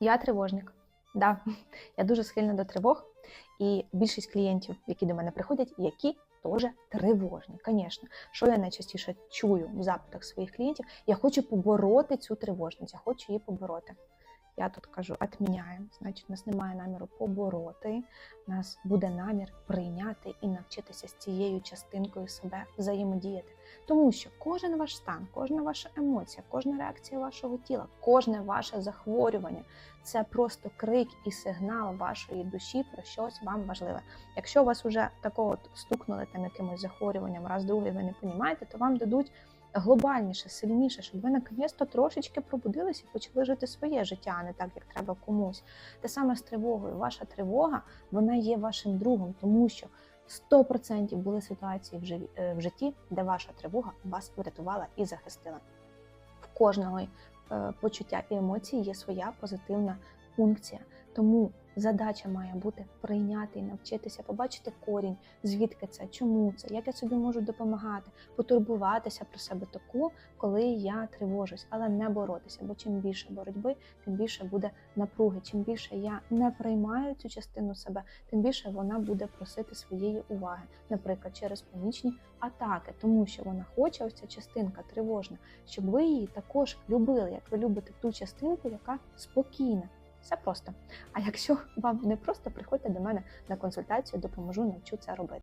Я тривожник. Да, я дуже схильна до тривог, і більшість клієнтів, які до мене приходять, які теж тривожні. Звісно, що я найчастіше чую в запитах своїх клієнтів, я хочу побороти цю тривожність, я хочу її побороти. Я тут кажу, відміняємо. Значить, у нас немає наміру побороти. У нас буде намір прийняти і навчитися з цією частинкою себе взаємодіяти. Тому що кожен ваш стан, кожна ваша емоція, кожна реакція вашого тіла, кожне ваше захворювання це просто крик і сигнал вашої душі про щось вам важливе. Якщо вас уже такого стукнули там якимось захворюванням, раз другий ви не понімаєте, то вам дадуть глобальніше, сильніше, щоб ви наконець-то трошечки пробудилися і почали жити своє життя, а не так, як треба комусь. Те саме з тривогою. Ваша тривога вона є вашим другом, тому що 100% були ситуації е, в житті, де ваша тривога вас врятувала і захистила. В кожного е, почуття і емоції є своя позитивна функція. Тому задача має бути прийняти і навчитися побачити корінь, звідки це, чому це, як я собі можу допомагати, потурбуватися про себе таку, коли я тривожусь, але не боротися. Бо чим більше боротьби, тим більше буде напруги. Чим більше я не приймаю цю частину себе, тим більше вона буде просити своєї уваги, наприклад, через панічні атаки, тому що вона хоче ось ця частинка тривожна, щоб ви її також любили, як ви любите ту частинку, яка спокійна. Все просто. А якщо вам не просто, приходьте до мене на консультацію, допоможу, навчу це робити.